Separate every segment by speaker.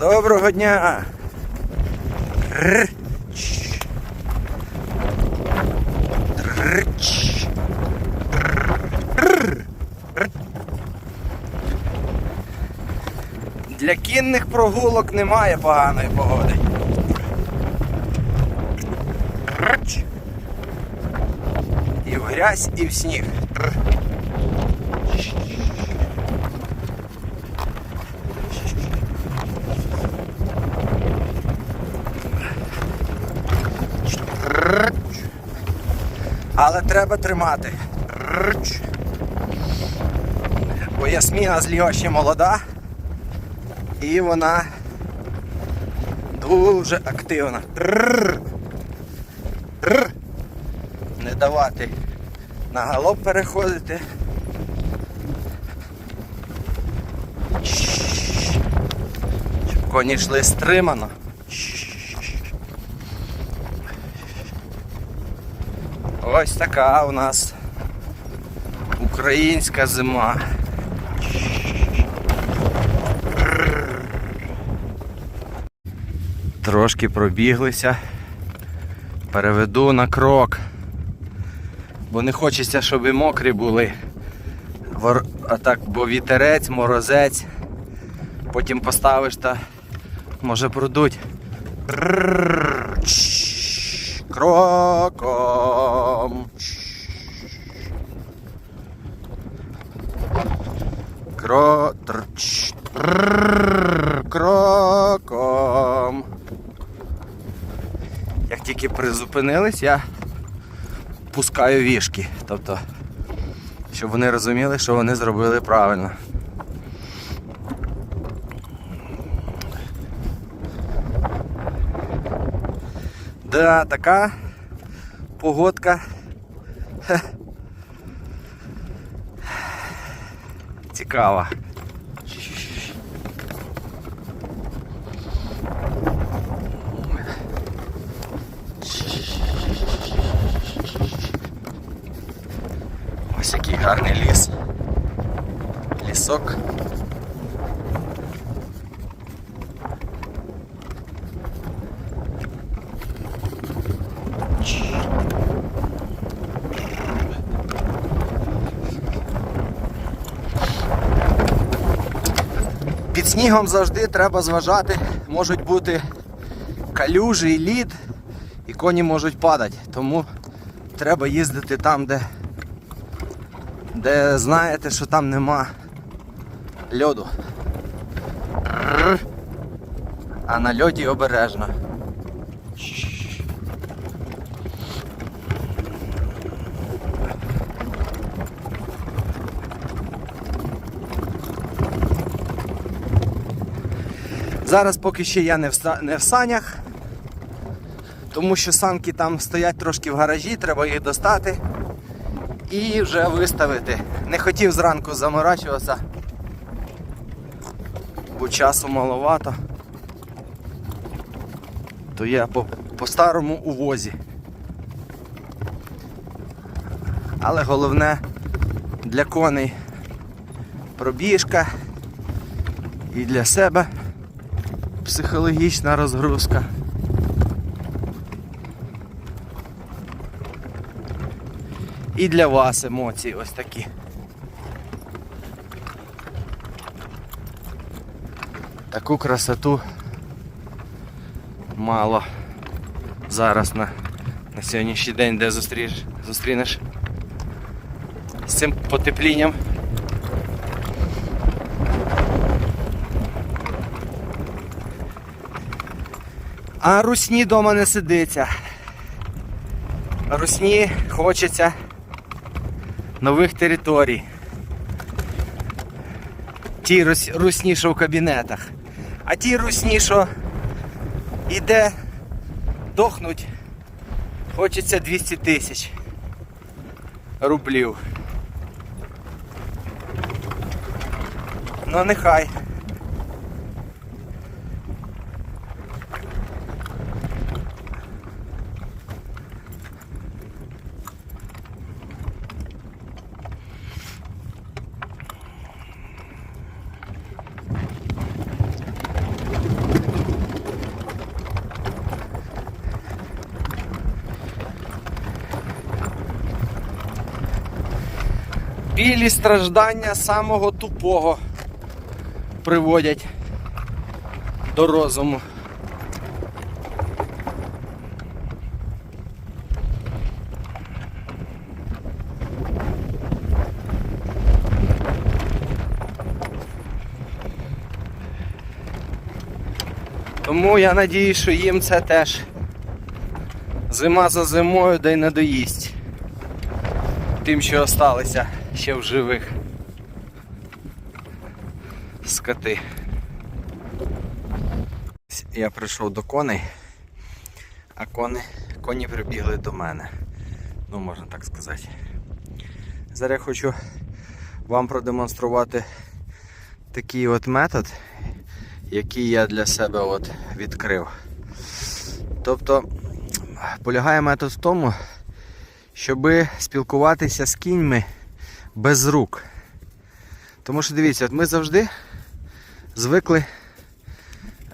Speaker 1: Доброго дня! Для кінних прогулок немає поганої погоди. І в грязь, і в сніг. Але треба тримати. Бо Ясміна зліва ще молода і вона дуже активна. Не давати на галоп переходити. Щоб коні йшли стримано. Ось така у нас українська зима. Трошки пробіглися. Переведу на крок. Бо не хочеться, щоб і мокрі були. А так, бо вітерець, морозець. Потім поставиш та може продуть. Кроком. Кро... тр-. Рррррр. Кроком. Як тільки призупинились, я пускаю вішки. Тобто, щоб вони розуміли, що вони зробили правильно. Да, така погодка. Цікава. Ось який гарний ліс. Лісок. Під снігом завжди треба зважати, можуть бути калюжі і лід, і коні можуть падати. Тому треба їздити там, де, де знаєте, що там нема льоду. А на льоді обережно. Зараз поки ще я не в, не в санях, тому що санки там стоять трошки в гаражі, треба їх достати і вже виставити. Не хотів зранку заморачуватися, бо часу маловато. То я по, по старому у возі. Але головне для коней пробіжка і для себе психологічна розгрузка. І для вас емоції ось такі. Таку красоту мало зараз на, на сьогоднішній день, де зустріш, зустрінеш з цим потеплінням. А русні дома не сидиться. Русні хочеться нових територій. Ті рус- русні, що в кабінетах. А ті русні, що іде, дохнуть, хочеться 200 тисяч рублів. Ну нехай. Білі страждання самого тупого приводять до розуму. Тому я надію, що їм це теж зима за зимою да й не доїсть. Тим, що осталися ще в живих скоти. Я прийшов до коней, а кони, коні прибігли до мене. Ну, можна так сказати. Зараз я хочу вам продемонструвати такий от метод, який я для себе от відкрив. Тобто полягає метод в тому, щоб спілкуватися з кіньми без рук. Тому що дивіться, ми завжди звикли,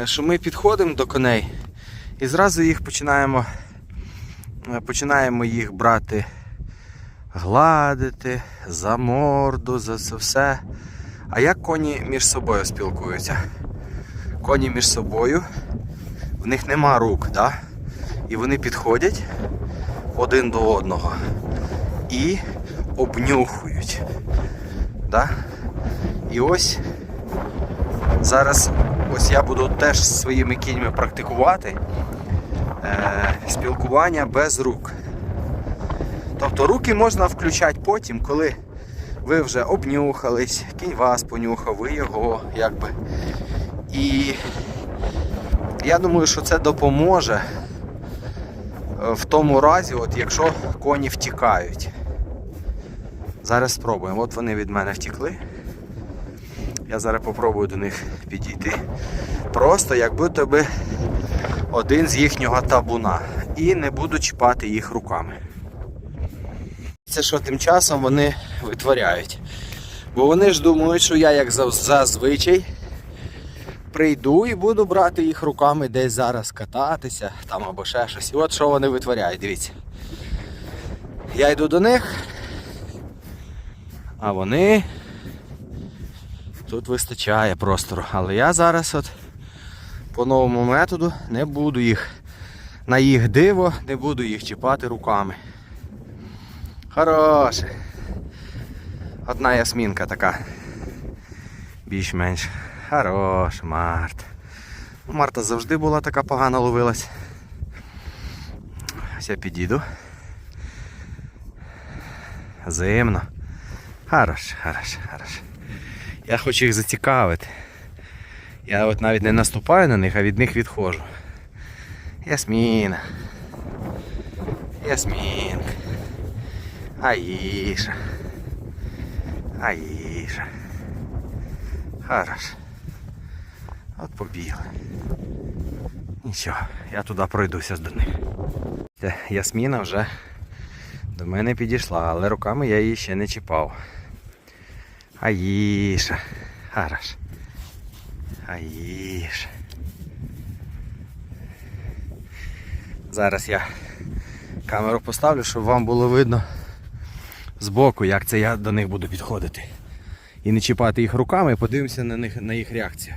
Speaker 1: е, що ми підходимо до коней і зразу їх починаємо, е, починаємо їх брати, гладити за морду, за це все. А як коні між собою спілкуються? Коні між собою, в них нема рук, да? і вони підходять один до одного і обнюхують. Да? І ось зараз ось я буду теж зі своїми кіньми практикувати е, спілкування без рук. Тобто руки можна включати потім, коли ви вже обнюхались, кінь вас понюхав, ви його якби. І я думаю, що це допоможе е, в тому разі, от якщо коні втікають. Зараз спробуємо. От вони від мене втікли. Я зараз попробую до них підійти. Просто як будто би один з їхнього табуна. І не буду чіпати їх руками. Це що тим часом вони витворяють. Бо вони ж думають, що я як зазвичай прийду і буду брати їх руками десь зараз кататися там або ще щось. І от що вони витворяють, дивіться. Я йду до них, а вони тут вистачає простору. Але я зараз от по новому методу не буду їх на їх диво, не буду їх чіпати руками. Хороше. Одна ясмінка така. Більш-менш. Хорош, Марта. Ну, Марта завжди була така погана ловилась. Ось я підійду. Зимно. Хорош, хорош, хорош. Я хочу їх зацікавити. Я от навіть не наступаю на них, а від них відходжу. Ясміна. Ясмінка. Аїша. Аїша. Хорош. От побігли. Нічого, я туди пройдуся до них. Ясміна вже до мене підійшла, але руками я її ще не чіпав. Аїша. Хорош. Аїша. Зараз я камеру поставлю, щоб вам було видно збоку, як це я до них буду підходити. І не чіпати їх руками, подивимося на них на їх реакцію.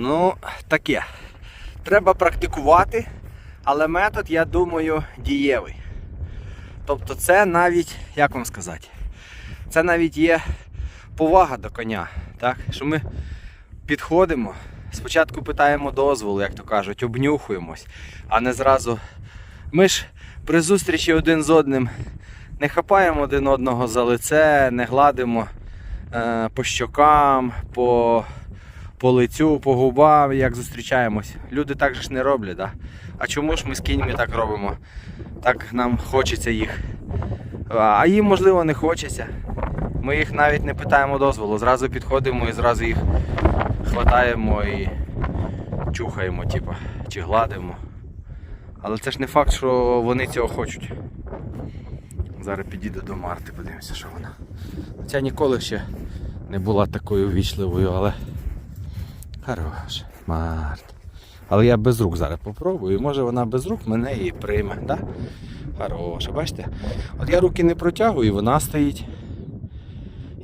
Speaker 1: Ну, таке. Треба практикувати, але метод, я думаю, дієвий. Тобто це навіть, як вам сказати, це навіть є повага до коня. Так? Що ми підходимо, спочатку питаємо дозволу, як то кажуть, обнюхуємось, а не зразу. Ми ж при зустрічі один з одним не хапаємо один одного за лице, не гладимо е, по щокам, по, по лицю, по губам, як зустрічаємось. Люди так же ж не роблять. Да? А чому ж ми з кіньми так робимо? Так нам хочеться їх. А їм, можливо, не хочеться. Ми їх навіть не питаємо дозволу, зразу підходимо і зразу їх хватаємо і чухаємо, типу, чи гладимо. Але це ж не факт, що вони цього хочуть. Зараз підійду до Марти, подивимося, що вона. Хоча ніколи ще не була такою ввічливою, але. Хороша, Марта. Але я без рук зараз попробую. Може вона без рук мене і прийме. Да? Хороша, бачите? От я руки не протягую, і вона стоїть.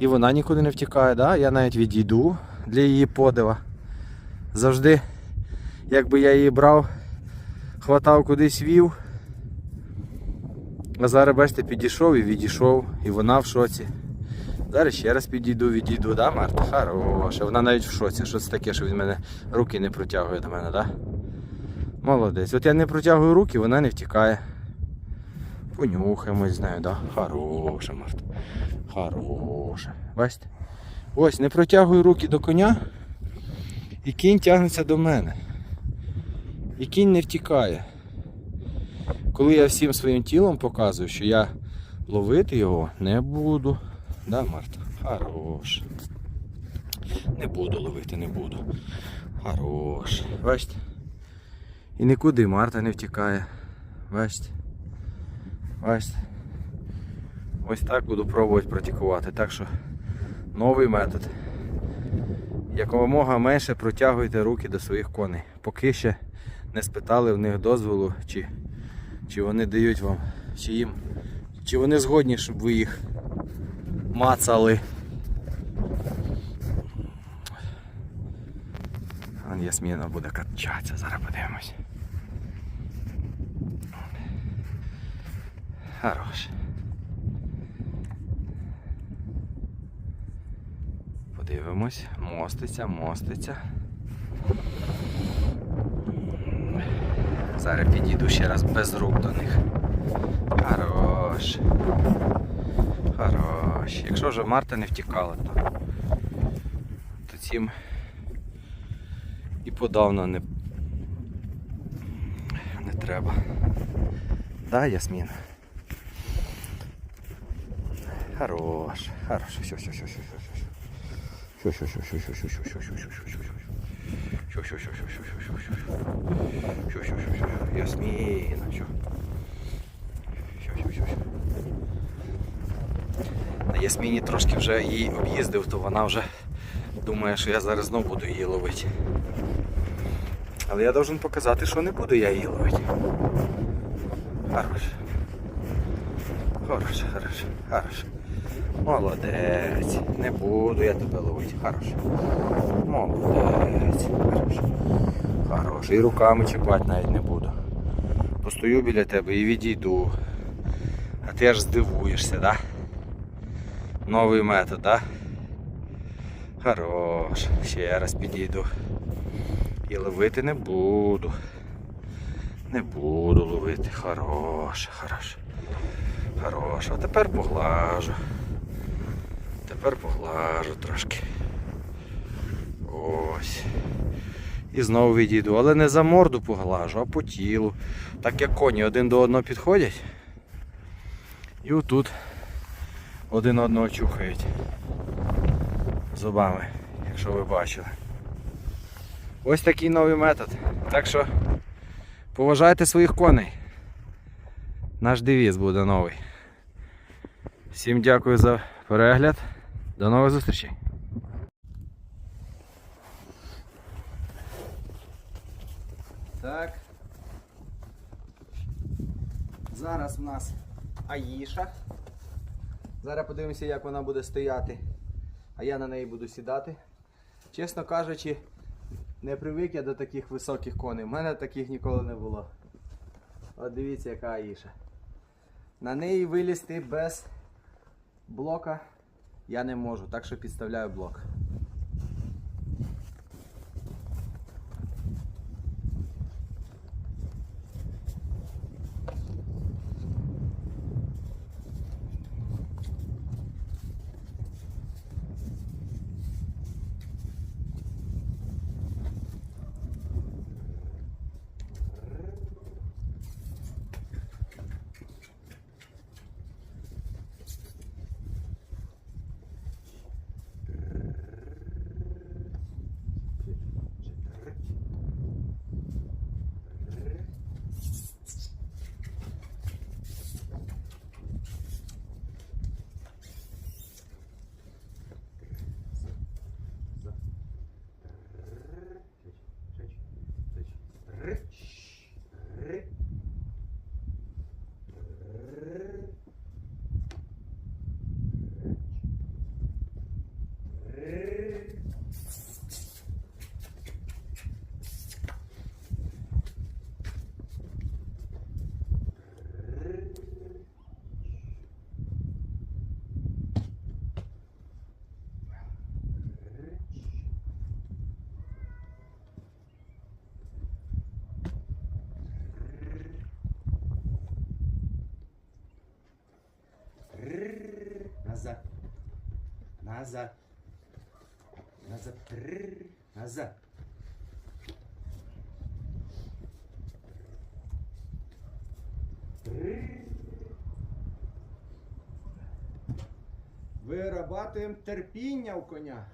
Speaker 1: І вона нікуди не втікає, да? я навіть відійду для її подива. Завжди, якби я її брав, хватав кудись вів. А зараз, бачите, підійшов і відійшов, і вона в шоці. Зараз ще раз підійду, відійду, да, Марта? Хороша. Вона навіть в шоці. Що це таке, що від мене руки не протягує до мене, да? Молодець. От я не протягую руки, вона не втікає. Понюхаємось з нею, да? Хороша, Марта. Хороша. Бачите? Ось, не протягую руки до коня, і кінь тягнеться до мене. І кінь не втікає. Коли я всім своїм тілом показую, що я ловити його не буду. Да, Марта? Хорош. Не буду ловити, не буду. Хорош. Бачите? І нікуди Марта не втікає. Бачите? Бачите? Ось так буду пробувати практикувати. Так що новий метод. Якомога менше протягуйте руки до своїх коней. Поки ще не спитали в них дозволу, чи, чи вони дають вам, чи їм, чи вони згодні, щоб ви їх мацали. Вон Ясміна буде качатися, зараз подивимось. Хорош. Подивимось, моститься, моститься. Зараз підійду ще раз без рук до них. Хорош. Хорош. Якщо вже Марта не втікала, то, то цим і подавно не, не треба. Да, Ясмін? Хорош, хорош, все, все, все, все, все, все. Все, все, все, все, все, все, все, все, все, все, все, все, все. Все, все, все, все, все, все, все, все. Все, все, все, все, все. Ясміна, все. Все, все, все, все. На Ясміні трошки вже її об'їздив, то вона вже думає, що я зараз знову буду її ловити. Але я должен показати, що не буду я її ловити. Хорош. Хорош, хорош, хорош. Молодець. Не буду я тебе ловити. Хорош. Молодець. Хорош. Хорош. І руками чіпати навіть не буду. Постою біля тебе і відійду. А ти аж здивуєшся, да? Новий метод, да? Хорош. Ще раз підійду. І ловити не буду. Не буду ловити. Хорош, хорош. Хорош. А тепер поглажу. Тепер поглажу трошки. Ось. І знову відійду. Але не за морду поглажу, а по тілу. Так як коні один до одного підходять. І отут один одного чухають. Зубами, якщо ви бачили. Ось такий новий метод. Так що поважайте своїх коней. Наш девіз буде новий. Всім дякую за перегляд. До нових зустрічей. Так. Зараз у нас Аїша. Зараз подивимося, як вона буде стояти. А я на неї буду сідати. Чесно кажучи, Не привик я до таких високих коней. У мене таких ніколи не було. От дивіться, яка Аїша. На неї вилізти без блока я не можу, так що підставляю блок. Назад. Назад. Трррр. Назад. Вирабатуємо терпіння у коня.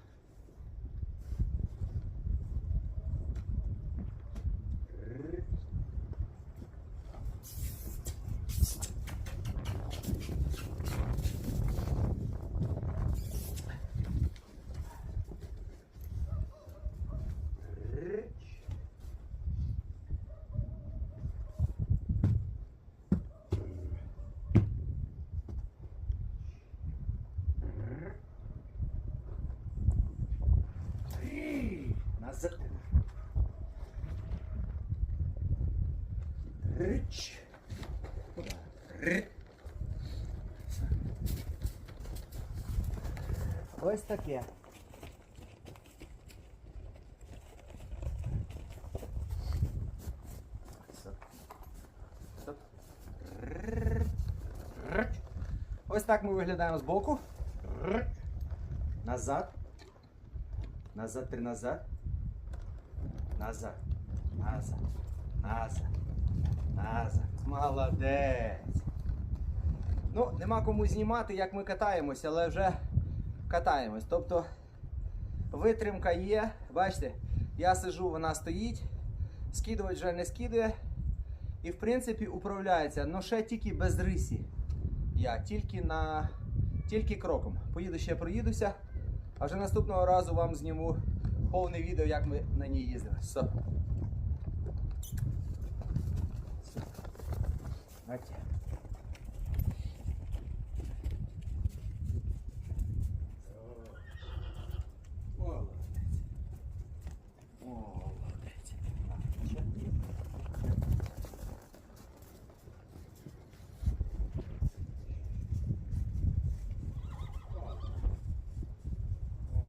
Speaker 1: Ось таке. Ось так ми виглядаємо збоку. Р. Назад. Назад, три назад. Назад. Назад. Назад. Назад. Молодець. Ну, нема кому знімати, як ми катаємось, але вже катаємось. Тобто витримка є. Бачите, я сижу, вона стоїть, скидувати вже не скидує. І в принципі управляється. Ну ще тільки без рисі. Я тільки на тільки кроком. Поїду ще проїдуся. А вже наступного разу вам зніму повне відео, як ми на ній їздили. Все. Все.